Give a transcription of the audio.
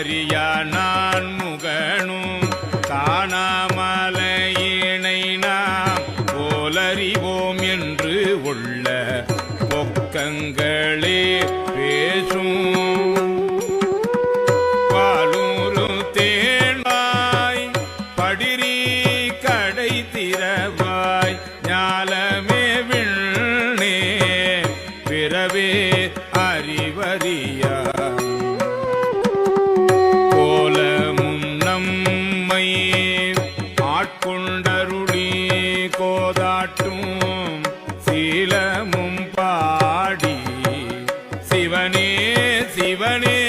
அறியா நான் முகனும் காணாமலையினை நாம் போலறிவோம் என்று உள்ள பொக்கங்களே பேசும். பாலூரு தேனாய் படிரி கடை திறவாய் ஞாலமே விண்ணே பிறவே அறிவறியா. பாட்டும் சீலமும் பாடி சிவனே சிவனே.